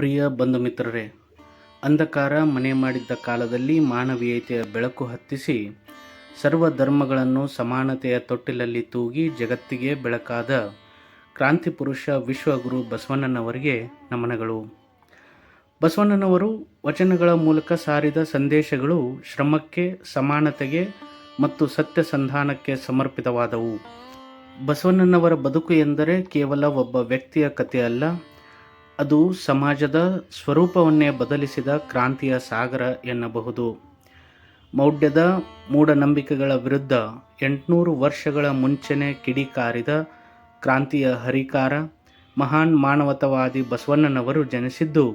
ಪ್ರಿಯ ಬಂಧು ಮಿತ್ರರೇ, ಅಂಧಕಾರ ಮನೆ ಮಾಡಿದ್ದ ಕಾಲದಲ್ಲಿ ಮಾನವೀಯತೆಯ ಬೆಳಕು ಹತ್ತಿಸಿ ಸರ್ವ ಧರ್ಮಗಳನ್ನು ಸಮಾನತೆಯ ತೊಟ್ಟಿಲಲ್ಲಿ ತೂಗಿ ಜಗತ್ತಿಗೆ ಬೆಳಕಾದ ಕ್ರಾಂತಿ ಪುರುಷ ವಿಶ್ವಗುರು ಬಸವಣ್ಣನವರಿಗೆ ನಮನಗಳು. ಬಸವಣ್ಣನವರು ವಚನಗಳ ಮೂಲಕ ಸಾರಿದ ಸಂದೇಶಗಳು ಶ್ರಮಕ್ಕೆ, ಸಮಾನತೆಗೆ ಮತ್ತು ಸತ್ಯಸಂಧಾನಕ್ಕೆ ಸಮರ್ಪಿತವಾದವು. ಬಸವಣ್ಣನವರ ಬದುಕು ಎಂದರೆ ಕೇವಲ ಒಬ್ಬ ವ್ಯಕ್ತಿಯ ಕಥೆ ಅಲ್ಲ ಅದು ಸಮಾಜದ ಸ್ವರೂಪವನ್ನೇ ಬದಲಿಸಿದ ಕ್ರಾಂತಿಯ ಸಾಗರ ಎನ್ನಬಹುದು. ಮೌಢ್ಯದ ಮೂಢನಂಬಿಕೆಗಳ ವಿರುದ್ಧ ಎಂಟುನೂರು ವರ್ಷಗಳ ಮುಂಚೆನೆ ಕಿಡಿಕಾರಿದ ಕ್ರಾಂತಿಯ ಹರಿಕಾರ, ಮಹಾನ್ ಮಾನವತವಾದಿ ಬಸವಣ್ಣನವರು ಜನಿಸಿದ್ದು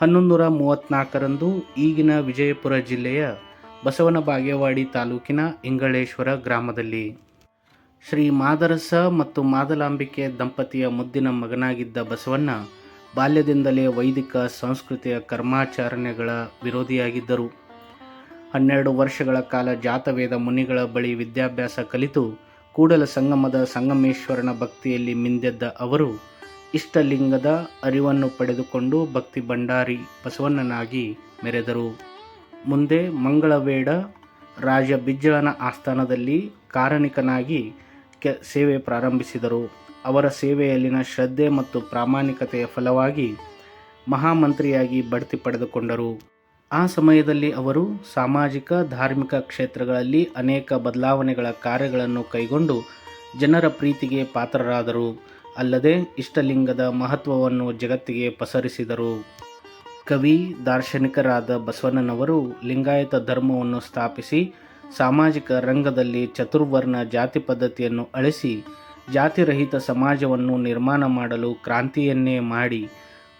ಹನ್ನೊಂದು ಮೂವತ್ತ್ನಾಲ್ಕರಂದು ಈಗಿನ ವಿಜಯಪುರ ಜಿಲ್ಲೆಯ ಬಸವನ ಬಾಗೇವಾಡಿ ತಾಲೂಕಿನ ಇಂಗಳೇಶ್ವರ ಗ್ರಾಮದಲ್ಲಿ. ಶ್ರೀ ಮಾದರಸ ಮತ್ತು ಮಾದಲಾಂಬಿಕೆ ದಂಪತಿಯ ಮುದ್ದಿನ ಮಗನಾಗಿದ್ದ ಬಸವಣ್ಣ ಬಾಲ್ಯದಿಂದಲೇ ವೈದಿಕ ಸಂಸ್ಕೃತಿಯ ಕರ್ಮಾಚರಣೆಗಳ ವಿರೋಧಿಯಾಗಿದ್ದರು. ಹನ್ನೆರಡು ವರ್ಷಗಳ ಕಾಲ ಜಾತವೇದ ಮುನಿಗಳ ಬಳಿ ವಿದ್ಯಾಭ್ಯಾಸ ಕಲಿತು ಕೂಡಲ ಸಂಗಮದ ಸಂಗಮೇಶ್ವರನ ಭಕ್ತಿಯಲ್ಲಿ ಮಿಂದೆದ್ದ ಅವರು ಇಷ್ಟಲಿಂಗದ ಅರಿವನ್ನು ಪಡೆದುಕೊಂಡು ಭಕ್ತಿ ಭಂಡಾರಿ ಬಸವಣ್ಣನಾಗಿ ಮೆರೆದರು. ಮುಂದೆ ಮಂಗಳವೇಡ ರಾಜ ಬಿಜ್ಜಳನ ಆಸ್ಥಾನದಲ್ಲಿ ಕಾರಣಿಕನಾಗಿ ಕೆ, ಸೇವೆ ಪ್ರಾರಂಭಿಸಿದರು. ಅವರ ಸೇವೆಯಲ್ಲಿನ ಶ್ರದ್ಧೆ ಮತ್ತು ಪ್ರಾಮಾಣಿಕತೆಯ ಫಲವಾಗಿ ಮಹಾಮಂತ್ರಿಯಾಗಿ ಬಡ್ತಿ ಪಡೆದುಕೊಂಡರು. ಆ ಸಮಯದಲ್ಲಿ ಅವರು ಸಾಮಾಜಿಕ, ಧಾರ್ಮಿಕ ಕ್ಷೇತ್ರಗಳಲ್ಲಿ ಅನೇಕ ಬದಲಾವಣೆಗಳ ಕಾರ್ಯಗಳನ್ನು ಕೈಗೊಂಡು ಜನರ ಪ್ರೀತಿಗೆ ಪಾತ್ರರಾದರು. ಅಲ್ಲದೆ ಇಷ್ಟಲಿಂಗದ ಮಹತ್ವವನ್ನು ಜಗತ್ತಿಗೆ ಪಸರಿಸಿದರು. ಕವಿ, ದಾರ್ಶನಿಕರಾದ ಬಸವಣ್ಣನವರು ಲಿಂಗಾಯತ ಧರ್ಮವನ್ನು ಸ್ಥಾಪಿಸಿ, ಸಾಮಾಜಿಕ ರಂಗದಲ್ಲಿ ಚತುರ್ವರ್ಣ ಜಾತಿ ಪದ್ಧತಿಯನ್ನು ಅಳಿಸಿ ಜಾತಿರಹಿತ ಸಮಾಜವನ್ನು ನಿರ್ಮಾಣ ಮಾಡಲು ಕ್ರಾಂತಿಯನ್ನೇ ಮಾಡಿ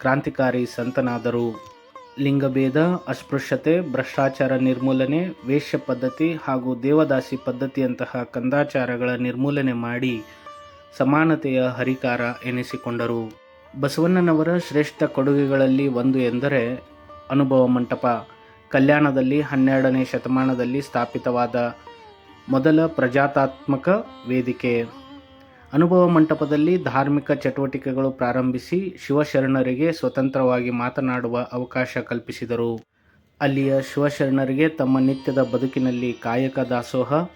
ಕ್ರಾಂತಿಕಾರಿ ಸಂತನಾದರು ಲಿಂಗಭೇದ, ಅಸ್ಪೃಶ್ಯತೆ, ಭ್ರಷ್ಟಾಚಾರ ನಿರ್ಮೂಲನೆ, ವೇಶ್ಯ ಪದ್ಧತಿ ಹಾಗೂ ದೇವದಾಸಿ ಪದ್ಧತಿಯಂತಹ ಕಂದಾಚಾರಗಳ ನಿರ್ಮೂಲನೆ ಮಾಡಿ ಸಮಾನತೆಯ ಹರಿಕಾರ ಎನಿಸಿಕೊಂಡರು. ಬಸವಣ್ಣನವರ ಶ್ರೇಷ್ಠ ಕೊಡುಗೆಗಳಲ್ಲಿ ಒಂದು ಎಂದರೆ ಅನುಭವ ಮಂಟಪ. ಕಲ್ಯಾಣದಲ್ಲಿ ಹನ್ನೆರಡನೇ ಶತಮಾನದಲ್ಲಿ ಸ್ಥಾಪಿತವಾದ ಮೊದಲ ಪ್ರಜಾತಾತ್ಮಕ ವೇದಿಕೆ. ಅನುಭವ ಮಂಟಪದಲ್ಲಿ ಧಾರ್ಮಿಕ ಚಟುವಟಿಕೆಗಳು ಪ್ರಾರಂಭಿಸಿ ಶಿವಶರಣರಿಗೆ ಸ್ವತಂತ್ರವಾಗಿ ಮಾತನಾಡುವ ಅವಕಾಶ ಕಲ್ಪಿಸಿದರು. ಅಲ್ಲಿಯ ಶಿವಶರಣರಿಗೆ ತಮ್ಮ ನಿತ್ಯದ ಬದುಕಿನಲ್ಲಿ ಕಾಯಕ ದಾಸೋಹ,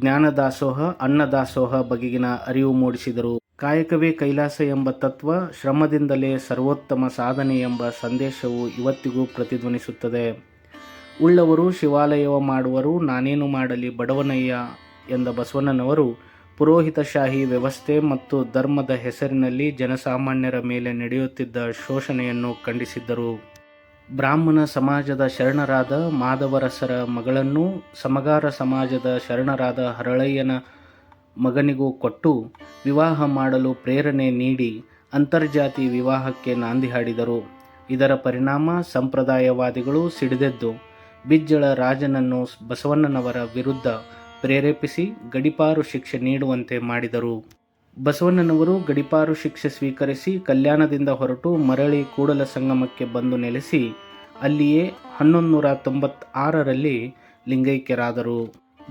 ಜ್ಞಾನದಾಸೋಹ, ಅನ್ನದಾಸೋಹ ಬಗೆಗಿನ ಅರಿವು ಮೂಡಿಸಿದರು. ಕಾಯಕವೇ ಕೈಲಾಸ ಎಂಬ ತತ್ವ, ಶ್ರಮದಿಂದಲೇ ಸರ್ವೋತ್ತಮ ಸಾಧನೆ ಎಂಬ ಸಂದೇಶವು ಇವತ್ತಿಗೂ ಪ್ರತಿಧ್ವನಿಸುತ್ತದೆ. ಉಳ್ಳವರು ಶಿವಾಲಯವ ಮಾಡುವರು, ನಾನೇನು ಮಾಡಲಿ ಬಡವನಯ್ಯ ಎಂದ ಬಸವಣ್ಣನವರು ಪುರೋಹಿತಶಾಹಿ ವ್ಯವಸ್ಥೆ ಮತ್ತು ಧರ್ಮದ ಹೆಸರಿನಲ್ಲಿ ಜನಸಾಮಾನ್ಯರ ಮೇಲೆ ನಡೆಯುತ್ತಿದ್ದ ಶೋಷಣೆಯನ್ನು ಖಂಡಿಸಿದ್ದರು. ಬ್ರಾಹ್ಮಣ ಸಮಾಜದ ಶರಣರಾದ ಮಾಧವರಸರ ಮಗಳನ್ನು ಸಮಗಾರ ಸಮಾಜದ ಶರಣರಾದ ಹರಳಯ್ಯನ ಮಗನಿಗೂ ಕೊಟ್ಟು ವಿವಾಹ ಮಾಡಲು ಪ್ರೇರಣೆ ನೀಡಿ ಅಂತರ್ಜಾತಿ ವಿವಾಹಕ್ಕೆ ನಾಂದಿ ಹಾಡಿದರು. ಇದರ ಪರಿಣಾಮ ಸಂಪ್ರದಾಯವಾದಿಗಳು ಸಿಡಿದೆದ್ದು, ಬಿಜ್ಜಳ ರಾಜನನ್ನು ಬಸವಣ್ಣನವರ ವಿರುದ್ಧ ಪ್ರೇರೇಪಿಸಿ ಗಡಿಪಾರು ಶಿಕ್ಷೆ ನೀಡುವಂತೆ ಮಾಡಿದರು. ಬಸವಣ್ಣನವರು ಗಡಿಪಾರು ಶಿಕ್ಷೆ ಸ್ವೀಕರಿಸಿ ಕಲ್ಯಾಣದಿಂದ ಹೊರಟು ಮರಳಿ ಕೂಡಲ ಸಂಗಮಕ್ಕೆ ಬಂದು ನೆಲೆಸಿ, ಅಲ್ಲಿಯೇ ಹನ್ನೊಂದು ನೂರ ತೊಂಬತ್ತಾರರಲ್ಲಿ ಲಿಂಗೈಕ್ಯರಾದರು.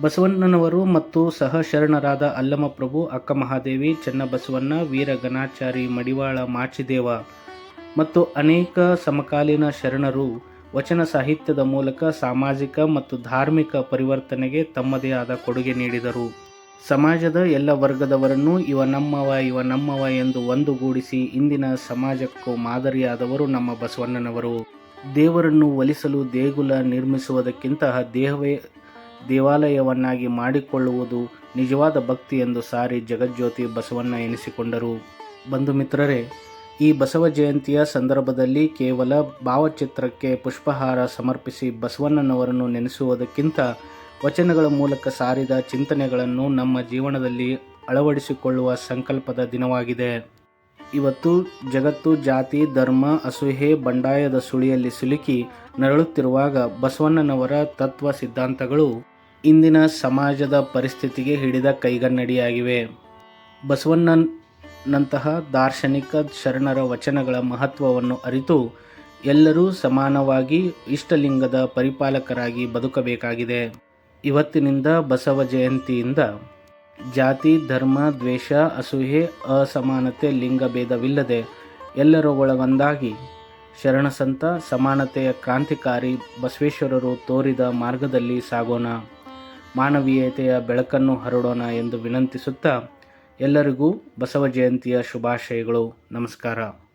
ಬಸವಣ್ಣನವರು ಮತ್ತು ಸಹ ಶರಣರಾದ ಅಲ್ಲಮಪ್ರಭು, ಅಕ್ಕಮಹಾದೇವಿ, ಚೆನ್ನಬಸವಣ್ಣ ವೀರ ಗಣಾಚಾರಿ ಮಡಿವಾಳ, ಮಾಚಿದೇವ ಮತ್ತು ಅನೇಕ ಸಮಕಾಲೀನ ಶರಣರು ವಚನ ಸಾಹಿತ್ಯದ ಮೂಲಕ ಸಾಮಾಜಿಕ ಮತ್ತು ಧಾರ್ಮಿಕ ಪರಿವರ್ತನೆಗೆ ತಮ್ಮದೇ ಆದ ಕೊಡುಗೆ ನೀಡಿದರು. ಸಮಾಜದ ಎಲ್ಲ ವರ್ಗದವರನ್ನು ಇವ ನಮ್ಮವ ಇವ ನಮ್ಮವ ಎಂದು ಒಂದುಗೂಡಿಸಿ ಇಂದಿನ ಸಮಾಜಕ್ಕೂ ಮಾದರಿಯಾದವರು ನಮ್ಮ ಬಸವಣ್ಣನವರು. ದೇವರನ್ನು ಒಲಿಸಲು ದೇಗುಲ ನಿರ್ಮಿಸುವುದಕ್ಕಿಂತ ದೇಹವೇ ದೇವಾಲಯವನ್ನಾಗಿ ಮಾಡಿಕೊಳ್ಳುವುದು ನಿಜವಾದ ಭಕ್ತಿ ಎಂದು ಸಾರಿ ಜಗಜ್ಯೋತಿ ಬಸವಣ್ಣ ಎನಿಸಿಕೊಂಡರು. ಬಂಧು ಮಿತ್ರರೇ ಈ ಬಸವ ಜಯಂತಿಯ ಸಂದರ್ಭದಲ್ಲಿ ಕೇವಲ ಭಾವಚಿತ್ರಕ್ಕೆ ಪುಷ್ಪಹಾರ ಸಮರ್ಪಿಸಿ ಬಸವಣ್ಣನವರನ್ನು ನೆನೆಸುವುದಕ್ಕಿಂತ ವಚನಗಳ ಮೂಲಕ ಸಾರಿದ ಚಿಂತನೆಗಳನ್ನು ನಮ್ಮ ಜೀವನದಲ್ಲಿ ಅಳವಡಿಸಿಕೊಳ್ಳುವ ಸಂಕಲ್ಪದ ದಿನವಾಗಿದೆ. ಇವತ್ತು ಜಗತ್ತು, ಜಾತಿ, ಧರ್ಮ ಅಸೂಹೆ ಬಂಡಾಯದ ಸುಳಿಯಲ್ಲಿ ಸಿಲುಕಿ ನರಳುತ್ತಿರುವಾಗ ಬಸವಣ್ಣನವರ ತತ್ವ ಸಿದ್ಧಾಂತಗಳು ಇಂದಿನ ಸಮಾಜದ ಪರಿಸ್ಥಿತಿಗೆ ಹಿಡಿದ ಕೈಗನ್ನಡಿಯಾಗಿವೆ. ಬಸವಣ್ಣನಂತಹ ದಾರ್ಶನಿಕ ಶರಣರ ವಚನಗಳ ಮಹತ್ವವನ್ನು ಅರಿತು ಎಲ್ಲರೂ ಸಮಾನವಾಗಿ ಇಷ್ಟಲಿಂಗದ ಪರಿಪಾಲಕರಾಗಿ ಬದುಕಬೇಕಾಗಿದೆ. ಇವತ್ತಿನಿಂದ ಬಸವ ಜಯಂತಿಯಿಂದ ಜಾತಿ, ಧರ್ಮ, ದ್ವೇಷ ಅಸೂಹೆ ಅಸಮಾನತೆ ಲಿಂಗಭೇದವಿಲ್ಲದೆ ಎಲ್ಲರೂ ಒಳಗೊಂದಾಗಿ ಶರಣಸಂತ, ಸಮಾನತೆಯ ಕ್ರಾಂತಿಕಾರಿ ಬಸವೇಶ್ವರರು ತೋರಿದ ಮಾರ್ಗದಲ್ಲಿ ಸಾಗೋಣ. ಮಾನವೀಯತೆಯ ಬೆಳಕನ್ನು ಹರಡೋಣ ಎಂದು ವಿನಂತಿಸುತ್ತಾ ಎಲ್ಲರಿಗೂ ಬಸವ ಜಯಂತಿಯ ಶುಭಾಶಯಗಳು. ನಮಸ್ಕಾರ.